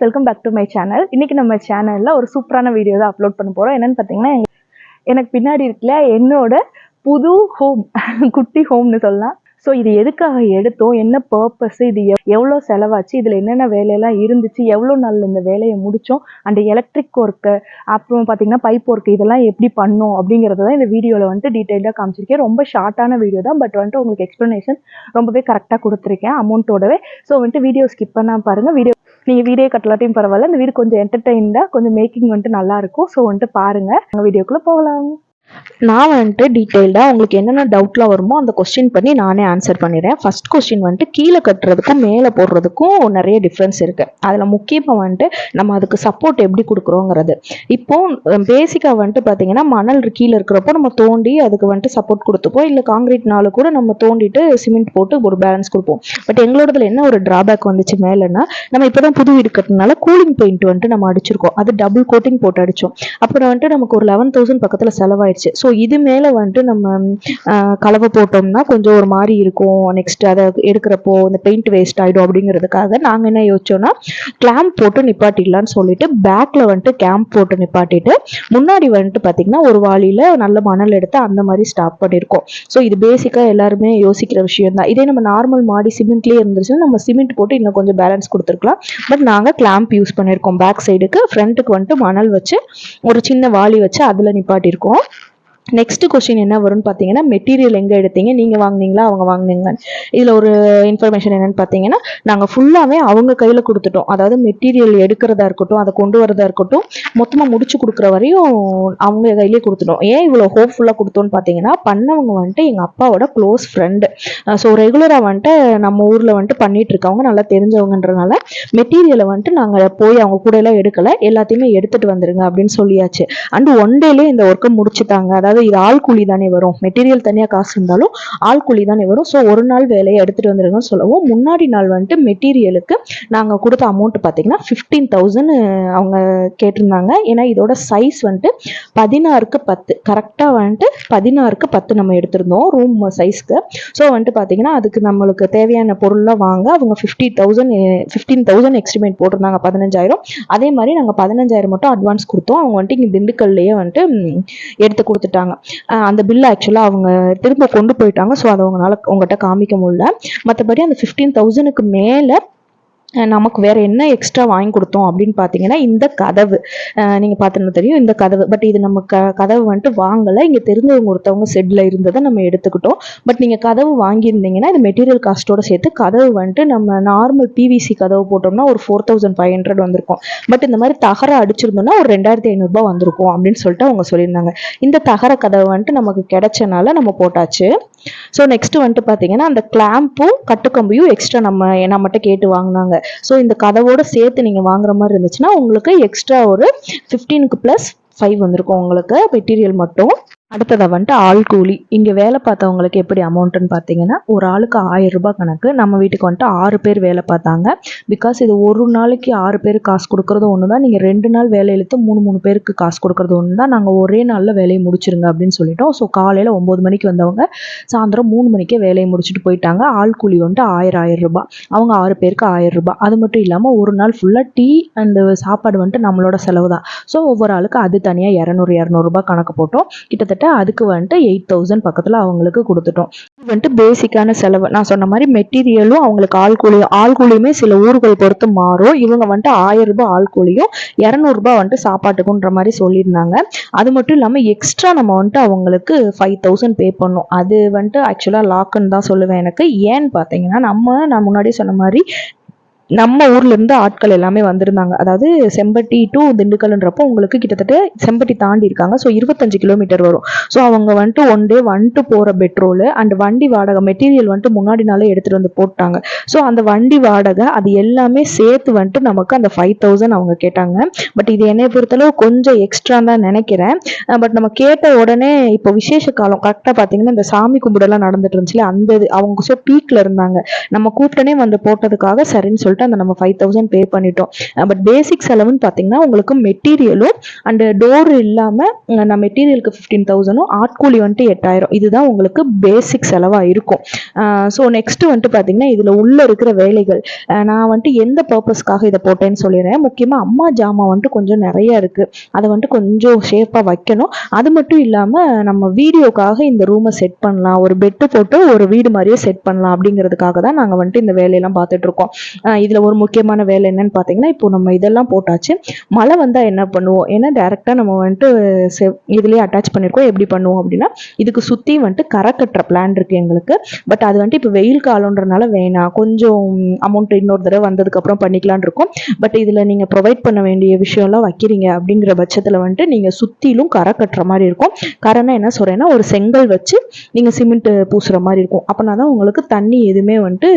Friends welcome back to my channel இன்றைக்கி நம்ம சேனலில் ஒரு சூப்பரான வீடியோ தான் அப்லோட் பண்ண போகிறோம் என்னென்னு பார்த்தீங்கன்னா எனக்கு பின்னாடி இருக்கல என்னோட புது ஹோம் குட்டி ஹோம்னு சொல்லலாம். ஸோ இது எதுக்காக எடுத்தோம்? என்ன பர்பஸ் இது எவ்- எவ்வளோ செலவாச்சு? இதில் என்னென்ன வேலையெல்லாம் இருந்துச்சு? எவ்வளோ நாள் இந்த வேலையை முடித்தோம் அந்த எலக்ட்ரிக் ஒர்க்கு அப்புறம் பார்த்தீங்கன்னா பைப் ஒர்க்கு இதெல்லாம் எப்படி பண்ணோம்? அப்படிங்கிறத தான் இந்த வீடியோவில் வந்துட்டு டீட்டெயிலாக காமிச்சிருக்கேன். ரொம்ப ஷார்ட்டான வீடியோ தான் பட் வந்துட்டு உங்களுக்கு எக்ஸ்ப்ளனேஷன் ரொம்பவே கரெக்டாக கொடுத்துருக்கேன் அமௌண்ட்டோடவே ஸோ வந்துட்டு வீடியோ ஸ்கிப் பண்ணால் பாருங்கள் வீடியோ நீங்கள் வீடியோ கட்டலாட்டையும் பரவாயில்ல. இந்த வீடு கொஞ்சம் என்டர்டெயின்டாக கொஞ்சம் மேக்கிங் வந்துட்டு நல்லாயிருக்கும் ஸோ வந்துட்டு பாருங்கள் நாங்கள் வீடியோக்குள்ளே போகலாம். நான் வந்துட்டு டீட்டெயில்டாக உங்களுக்கு என்னென்ன டவுட்லாம் வருமோ அந்த கொஸ்டின் பண்ணி நானே ஆன்சர் பண்ணிடுறேன். ஃபஸ்ட் கொஸ்டின் வந்துட்டு கீழே கட்டுறதுக்கும் மேலே போடுறதுக்கும் நிறைய டிஃப்ரென்ஸ் இருக்குது அதில் முக்கியமாக வந்துட்டு நம்ம அதுக்கு சப்போர்ட் எப்படி கொடுக்குறோங்கிறது. இப்போ பேசிக்காக வந்துட்டு பார்த்தீங்கன்னா மணல் கீழே இருக்கிறப்போ நம்ம தோண்டி அதுக்கு வந்துட்டு சப்போர்ட் கொடுத்துப்போம். இல்லை காங்கிரீட்னால கூட நம்ம தோண்டிட்டு சிமெண்ட் போட்டு ஒரு பேலன்ஸ் கொடுப்போம். பட் எங்களோடதுல என்ன ஒரு டிராபேக் வந்துச்சு மேலேன்னா நம்ம இப்போ தான் புது வீடு கட்டினால கூலிங் பெயிண்ட் வந்துட்டு நம்ம அடிச்சிருக்கோம். அது டபுள் கோட்டிங் போட்டு அடித்தோம் அப்புறம் வந்துட்டு நமக்கு ஒரு லெவன் தௌசண்ட் பக்கத்தில் செலவாயிடுச்சு. ஸோ இது மேலே வந்துட்டு நம்ம கலவை போட்டோம்னா கொஞ்சம் ஒரு மாதிரி இருக்கும். நெக்ஸ்ட் அதை எடுக்கிறப்போ இந்த பெயிண்ட் வேஸ்ட் ஆகிடும் அப்படிங்கிறதுக்காக நாங்கள் என்ன யோசிச்சோம்னா கிளாம்ப் போட்டு நிப்பாட்டிடலான்னு சொல்லிட்டு பேக்கில் வந்துட்டு கேம்ப் போட்டு நிப்பாட்டிட்டு முன்னாடி வந்துட்டு பார்த்தீங்கன்னா ஒரு வாளியில் நல்ல மணல் எடுத்து அந்த மாதிரி ஸ்டாப் பண்ணியிருக்கோம் ஸோ இது பேசிக்காக எல்லாருமே யோசிக்கிற விஷயம் தான் இதே நம்ம நார்மல் மாடி சிமெண்ட்லேயே இருந்துச்சுன்னா நம்ம சிமெண்ட் போட்டு இன்னும் கொஞ்சம் பேலன்ஸ் கொடுத்துருக்கலாம். பட் நாங்கள் கிளாம்ப் யூஸ் பண்ணியிருக்கோம் பேக் சைடுக்கு ஃப்ரண்ட்டுக்கு வந்துட்டு மணல் வச்சு ஒரு சின்ன வாளி வச்சு அதில் நிப்பாட்டியிருக்கோம் நெக்ஸ்ட் கொஸ்டின் என்ன வரும்னு பார்த்தீங்கன்னா மெட்டீரியல் எங்கே எடுத்தீங்க நீங்கள் வாங்குனீங்களா அவங்க வாங்குனீங்க இதில் ஒரு இன்ஃபர்மேஷன் என்னன்னு பார்த்தீங்கன்னா நாங்கள் ஃபுல்லாகவே அவங்க கையில் கொடுத்துட்டோம். அதாவது மெட்டீரியல் எடுக்கிறதா இருக்கட்டும் அதை கொண்டு வரதா இருக்கட்டும் மொத்தமாக முடிச்சு கொடுக்குற வரையும் அவங்க கையிலே கொடுத்துட்டோம். ஏன் இவ்வளோ ஹோப்ஃபுல்லாக கொடுத்தோன்னு பார்த்தீங்கன்னா பண்ணவங்க வந்துட்டு எங்கள் அப்பாவோட க்ளோஸ் ஃப்ரெண்டு ஸோ ரெகுலராக வந்துட்டு நம்ம ஊரில் வந்துட்டு பண்ணிட்டு இருக்கவங்க நல்லா தெரிஞ்சவங்கன்றனால மெட்டீரியலை வந்துட்டு நாங்கள் போய் அவங்க கூட எல்லாம் எடுக்கலை. எல்லாத்தையுமே எடுத்துட்டு வந்துருங்க அப்படின்னு சொல்லியாச்சு. அண்ட் ஒன் டேலே இந்த ஒர்க்கை முடிச்சுட்டாங்க. அதாவது இது ஆள் கூலி தானே வரும். மெட்டீரியல் தனியாக காசு இருந்தாலும் ஆள் கூலி தானே வரும். ஸோ ஒரு நாள் வேலையை எடுத்துகிட்டு வந்துருங்கன்னு சொல்லவும் முன்னாடி நாள் வந்துட்டு மெட்டீரியலுக்கு நாங்கள் கொடுத்த அமௌண்ட் பார்த்தீங்கன்னா ஃபிஃப்டீன் தௌசண்ட் அவங்க கேட்டிருந்தாங்க. ஏன்னா இதோட சைஸ் வந்துட்டு பதினாறுக்கு பத்து. கரெக்டாக வந்துட்டு பதினாறுக்கு பத்து நம்ம எடுத்திருந்தோம் ரூம் சைஸ்க்கு ஸோ வந்துட்டு பார்த்தீங்கன்னா அதுக்கு நம்மளுக்கு தேவையான பொருள்லாம் வாங்க அவங்க fifty thousand fifteen thousand estimate போட்டிருந்தாங்க பதினஞ்சாயிரம். அதே மாதிரி நாங்கள் பதினஞ்சாயிரம் மட்டும் அட்வான்ஸ் கொடுத்தோம். அவங்க வந்துட்டு இங்கே திண்டுக்கல்லையே வந்துட்டு எடுத்து கொடுத்துட்டாங்க. அஹ் அந்த பில் ஆக்சுவலாக அவங்க திரும்ப கொண்டு போயிட்டாங்க. ஸோ அதை அவங்களால உங்கள்கிட்ட காமிக்க முடியல. மற்றபடி அந்த ஃபிஃப்டீன் தௌசண்ட்க்கு மேலே நமக்கு வேறு என்ன எக்ஸ்ட்ரா வாங்கி கொடுத்தோம் அப்படின்னு பார்த்தீங்கன்னா இந்த கதவு. நீங்கள் பார்த்தோன்னா தெரியும் இந்த கதவு. பட் இது நம்ம க கதவு வந்துட்டு வாங்கலை. இங்கே தெரிஞ்சவங்க ஒருத்தவங்க செட்டில் இருந்ததை நம்ம எடுத்துக்கிட்டோம். பட் நீங்கள் கதவு வாங்கியிருந்தீங்கன்னா இது மெட்டீரியல் காஸ்ட்டோட சேர்த்து கதவு வந்துட்டு நம்ம நார்மல் பிவிசி கதவு போட்டோம்னா ஒரு ஃபோர் தௌசண்ட் ஃபைவ் ஹண்ட்ரட் வந்திருக்கும். பட் இந்த மாதிரி தகர அடிச்சிருந்தோம்னா ஒரு ரெண்டாயிரத்தி ஐநூறுரூபா வந்திருக்கும் அப்படின்னு சொல்லிட்டு அவங்க சொல்லியிருந்தாங்க. இந்த தகர கதவு வந்துட்டு நமக்கு கிடைச்சனால நம்ம போட்டாச்சு. ஸோ நெக்ஸ்ட் வந்துட்டு பார்த்தீங்கன்னா அந்த கிளாம்பும் கட்டுக்கம்பியும் எக்ஸ்ட்ரா நம்ம நம்மகிட்ட கேட்டு வாங்கினாங்க. ஸோ இந்த கதவோட சேர்த்து நீங்கள் வாங்குற மாதிரி இருந்துச்சுன்னா உங்களுக்கு எக்ஸ்ட்ரா ஒரு ஃபிஃப்டீனுக்கு ப்ளஸ் ஃபைவ் வந்திருக்கும். உங்களுக்கு மெட்டீரியல் மட்டும். அடுத்ததாக வந்துட்டு ஆள் கூலி. இங்கே வேலை பார்த்தவங்களுக்கு எப்படி அமௌண்ட்டுன்னு பார்த்தீங்கன்னா ஒரு ஆளுக்கு ஆயிரம் ரூபாய் கணக்கு. நம்ம வீட்டுக்கு வந்துட்டு ஆறு பேர் வேலை பார்த்தாங்க. பிகாஸ் இது ஒரு நாளைக்கு ஆறு பேருக்கு காசு கொடுக்குறது ஒன்று தான் நீங்கள் ரெண்டு நாள் வேலை இழுத்து மூணு மூணு பேருக்கு காசு கொடுக்குறது ஒன்று தான் நாங்கள் ஒரே நாளில் வேலையை முடிச்சிருங்க அப்படின்னு சொல்லிட்டோம். ஸோ காலையில் ஒம்பது மணிக்கு வந்தவங்க சாயந்தரம் மூணு மணிக்கே வேலையை முடிச்சுட்டு போயிட்டாங்க. ஆள் கூலி வந்துட்டு ஆயிரம் ஆயிரம் ரூபாய். அவங்க ஆறு பேருக்கு ஆயிரம் ரூபாய். அது மட்டும் இல்லாமல் ஒரு நாள் ஃபுல்லாக டீ அண்டு சாப்பாடு வந்துட்டு நம்மளோட செலவு தான் ஸோ ஒவ்வொரு ஆளுக்கு அது தனியாக இரநூறு இரநூறுபா கணக்கு போட்டோம். கிட்டத்தட்ட அதுக்கு வந்துட்டு எயிட் தௌசண்ட் பக்கத்தில் அவங்களுக்கு கொடுத்துட்டோம். இது வந்துட்டு பேசிக்கான செலவு. நான் சொன்ன மாதிரி மெட்டீரியலும் அவங்களுக்கு ஆள் கூலி ஆள் கூலியுமே சில ஊர்கள் பொறுத்து மாறும். இவங்க வந்துட்டு ஆயிரம் ரூபாய் ஆள் கூலியும் இரநூறுபா வந்துட்டு சாப்பாட்டுக்குன்ற மாதிரி சொல்லியிருந்தாங்க. அது மட்டும் இல்லாமல் எக்ஸ்ட்ரா நம்ம வந்துட்டு அவங்களுக்கு ஃபைவ் தௌசண்ட் பே பண்ணோம். அது வந்துட்டு ஆக்சுவலாக லாக்குன்னு தான் சொல்லுவேன் எனக்கு. ஏன்னு பார்த்தீங்கன்னா நம்ம நான் முன்னாடியே சொன்ன மாதிரி நம்ம ஊர்லேருந்து ஆட்கள் எல்லாமே வந்திருந்தாங்க. அதாவது செம்பட்டி டு திண்டுக்கல்ன்றப்போ உங்களுக்கு கிட்டத்தட்ட செம்பட்டி தாண்டி இருக்காங்க. ஸோ இருபத்தஞ்சு கிலோமீட்டர் வரும். ஸோ அவங்க வந்துட்டு ஒன் டே வந்துட்டு போகிற பெட்ரோலு அண்ட் வண்டி வாடகை மெட்டீரியல் வந்துட்டு முன்னாடி நாளே எடுத்துகிட்டு வந்து போட்டாங்க. ஸோ அந்த வண்டி வாடகை அது எல்லாமே சேர்த்து வந்துட்டு நமக்கு அந்த ஃபைவ் தௌசண்ட் அவங்க கேட்டாங்க. பட் இது என்னை பொறுத்தளவு கொஞ்சம் எக்ஸ்ட்ரா தான் நினைக்கிறேன். பட் நம்ம கேட்ட உடனே இப்போ விசேஷ காலம் கரெக்டாக பார்த்தீங்கன்னா இந்த சாமி கும்பிடெல்லாம் நடந்துட்டு இருந்துச்சுல அந்த இது அவங்க ஸோ பீக்கில் இருந்தாங்க. நம்ம கூப்பிட்டனே வந்து போட்டதுக்காக சரின்னு சொல்லிட்டு சொல்லிட்டு அந்த நம்ம ஃபைவ் தௌசண்ட் பே பண்ணிட்டோம். பட் பேசிக் செலவுன்னு பார்த்தீங்கன்னா உங்களுக்கு மெட்டீரியலும் அண்ட் டோர் இல்லாமல் நான் மெட்டீரியலுக்கு ஃபிஃப்டீன் தௌசண்டும் ஆட்கூலி வந்துட்டு எட்டாயிரம். இதுதான் உங்களுக்கு பேசிக் செலவாக இருக்கும். ஸோ நெக்ஸ்ட்டு வந்துட்டு பார்த்தீங்கன்னா இதில் உள்ளே இருக்கிற வேலைகள். நான் வந்துட்டு எந்த பர்பஸ்க்காக இதை போட்டேன்னு சொல்லிடுறேன். முக்கியமாக அம்மா ஜாமான் வந்துட்டு கொஞ்சம் நிறைய இருக்குது அதை வந்துட்டு கொஞ்சம் ஷேப்பாக வைக்கணும். அது மட்டும் இல்லாமல் நம்ம வீடியோக்காக இந்த ரூமை செட் பண்ணலாம். ஒரு பெட்டு போட்டு ஒரு வீடு மாதிரியே செட் பண்ணலாம் அப்படிங்கிறதுக்காக தான் நாங்கள் வந்துட்டு இந்த வேலையெல்லாம் பார்த்துட்டு இருக்கோம். இதில் ஒரு முக்கியமான வேலை என்னன்னு பார்த்தீங்கன்னா இப்போ நம்ம இதெல்லாம் போட்டாச்சு. மழை வந்தால் என்ன பண்ணுவோம்? ஏன்னா டேரெக்டாக நம்ம வந்துட்டு இதுலேயே அட்டாச் பண்ணியிருக்கோம் எப்படி பண்ணுவோம் அப்படின்னா இதுக்கு சுற்றி வந்துட்டு கரை கட்டுற பிளான் இருக்குது எங்களுக்கு. பட் அது வந்துட்டு இப்போ வெயில் காலன்றனால வேணாம் கொஞ்சம் அமௌண்ட் இன்னொரு தடவை வந்ததுக்கப்புறம் பண்ணிக்கலாம்னு இருக்கும். பட் இதில் நீங்கள் ப்ரொவைட் பண்ண வேண்டிய விஷயம்லாம் வைக்கிறீங்க அப்படிங்கிற பட்சத்தில் வந்துட்டு நீங்கள் சுற்றிலும் கரை கட்டுற மாதிரி இருக்கும். கரைனா என்ன சொல்கிறேன்னா ஒரு செங்கல் வச்சு நீங்கள் சிமெண்ட் பூசுகிற மாதிரி இருக்கும். அப்போனா தான் உங்களுக்கு தண்ணி எதுவுமே வந்துட்டு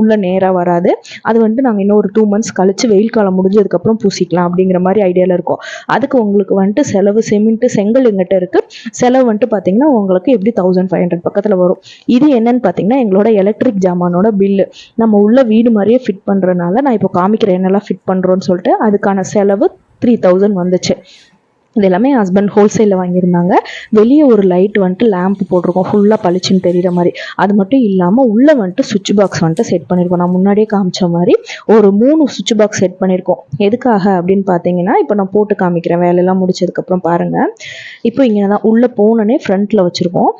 உள்ள நேராக வராது. அது வந்துட்டு நாங்கள் இன்னும் ஒரு டூ மந்த்ஸ் கழிச்சு வெயில் காலம் முடிஞ்சதுக்கப்புறம் பூசிக்கலாம் அப்படிங்கிற மாதிரி ஐடியாவில் இருக்கோம். அதுக்கு உங்களுக்கு வந்துட்டு செலவு சிமெண்ட்டு செங்கல் எங்கிட்ட இருக்குது செலவு வந்துட்டு பார்த்தீங்கன்னா உங்களுக்கு எப்படி தௌசண்ட் ஃபைவ் ஹண்ட்ரட் பக்கத்தில் வரும். இது என்னன்னு பார்த்தீங்கன்னா எங்களோட எலக்ட்ரிக் ஜாமானோட பில்லு நம்ம உள்ள வீடு மாதிரியே ஃபிட் பண்ணுறதுனால நான் இப்போ காமிக்கிறேன் என்னெல்லாம் ஃபிட் பண்ணுறோன்னு சொல்லிட்டு அதுக்கான செலவு த்ரீ தௌசண்ட் வந்துச்சு. இது எல்லாமே ஹஸ்பண்ட் ஹோல்சேலில் வாங்கியிருந்தாங்க. வெளியே ஒரு லைட் வந்துட்டு லேம்ப் போட்டிருக்கோம். ஃபுல்லாக பளிச்சுன்னு தெரியுற மாதிரி. அது மட்டும் இல்லாமல் உள்ளே வந்துட்டு சுவிட்ச் பாக்ஸ் வந்துட்டு செட் பண்ணியிருக்கோம். நான் முன்னாடியே காமிச்ச மாதிரி ஒரு மூணு சுவிட்ச் பாக்ஸ் செட் பண்ணியிருக்கோம். எதுக்காக அப்படின்னு பார்த்தீங்கன்னா இப்போ நான் போட்டு காமிக்கிறேன். வேலையெல்லாம் முடிச்சதுக்கப்புறம் பாருங்கள் இப்போ இங்கே தான் உள்ளே போனோன்னே ஃப்ரண்ட்டில் வச்சுருக்கோம்.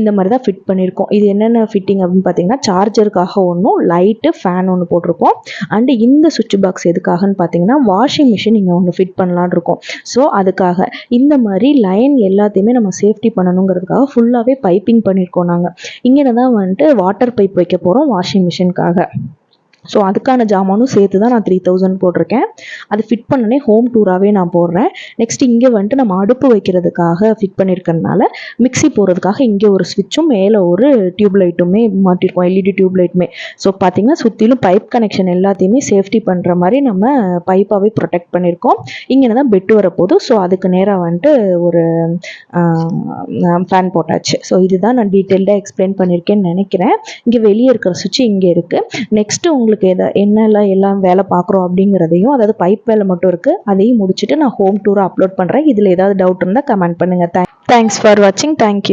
இந்த மாதிரி தான் ஃபிட் பண்ணியிருக்கோம். இது என்னென்ன ஃபிட்டிங் அப்படின்னு பார்த்தீங்கன்னா சார்ஜருக்காக ஒன்றும் லைட்டு ஃபேன் ஒன்று போட்டிருக்கோம். அண்டு இந்த சுவிட்ச் பாக்ஸ் எதுக்காகன்னு பார்த்தீங்கன்னா வாஷிங் மிஷின் இங்கே ஒன்று ஃபிட் பண்ணலான்னு இருக்கோம். ஸோ அதுக்காக இந்த மாதிரி லைன் எல்லாத்தையுமே நம்ம சேஃப்டி பண்ணணுங்கிறதுக்காக ஃபுல்லாகவே பைப்பிங் பண்ணியிருக்கோம் நாங்கள் இங்கே தான் வந்துட்டு வாட்டர் பைப் வைக்க போகிறோம் வாஷிங் மிஷினுக்காக ஸோ அதுக்கான ஜாமானும் சேர்த்து தான் நான் த்ரீ தௌசண்ட் போட்டிருக்கேன். அது ஃபிட் பண்ணனே ஹோம் டூராகவே நான் போடுறேன். நெக்ஸ்ட் இங்கே வந்துட்டு நம்ம அடுப்பு வைக்கிறதுக்காக ஃபிட் பண்ணியிருக்கிறதுனால மிக்ஸி போடுறதுக்காக இங்கே ஒரு ஸ்விட்சும் மேலே ஒரு டியூப் லைட்டுமே மாட்டிருக்கோம். எல்இடி டியூப் லைட்டுமே ஸோ பார்த்தீங்கன்னா சுற்றிலும் பைப் கனெக்ஷன் எல்லாத்தையுமே சேஃப்டி பண்ணுற மாதிரி நம்ம பைப்பாகவே ப்ரொடெக்ட் பண்ணியிருக்கோம் இங்கே தான் பெட்டு வரப்போகுது ஸோ அதுக்கு நேராக வந்துட்டு ஒரு ஃபேன் போட்டாச்சு. ஸோ இதுதான் நான் டீட்டெயில்டாக எக்ஸ்பிளைன் பண்ணியிருக்கேன்னு நினைக்கிறேன். இங்கே வெளியே இருக்கிற சுவிட்ச் இங்கே இருக்குது நெக்ஸ்ட்டு உங்களுக்கு எதை என்னெல்லாம் எல்லாம் வேலை பார்க்குறோம் அப்படிங்கிறதையும் அதாவது பைப் வேலை மட்டும் இருக்குது அதையும் முடிச்சுட்டு நான் ஹோம் டூரை அப்லோட் பண்ணுறேன் இதில் ஏதாவது டவுட் இருந்தால் கமெண்ட் பண்ணுங்கள் தேங்க்ஸ் ஃபார் வாட்சிங் தேங்க்யூ